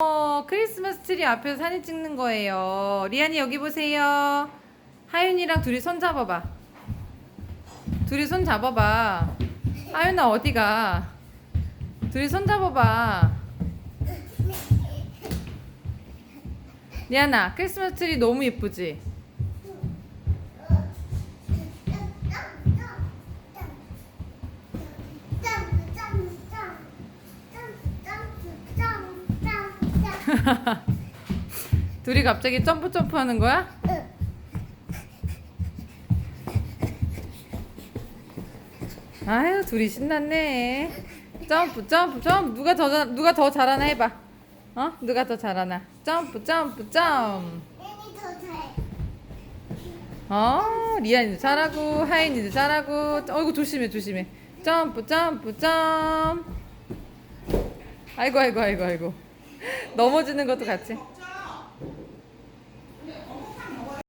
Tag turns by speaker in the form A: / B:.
A: 어, 크리스마스 트리 앞에서 사진 찍는 거예요. 리안이 여기 보세요. 하윤이랑 둘이 손 잡아봐. 둘이 손 잡아봐. 하윤아 어디가? 둘이 손 잡아봐. 리안아, 크리스마스 트리 너무 예쁘지? 둘이 갑자기 점프 점프 하는 거야? 아유, 둘이 신났네. 점프 점프 점프 누가 더 잘- 누가 더 잘하나 해봐. 어? 누가 더 잘하나? 점프 점프 점. 어, 리안이도 잘하고 하인이도 잘하고. 어이구 조심해 조심해. 점프 점프 점. 아이고 아이고 아이고 아이고. 넘어지는 것도 같이.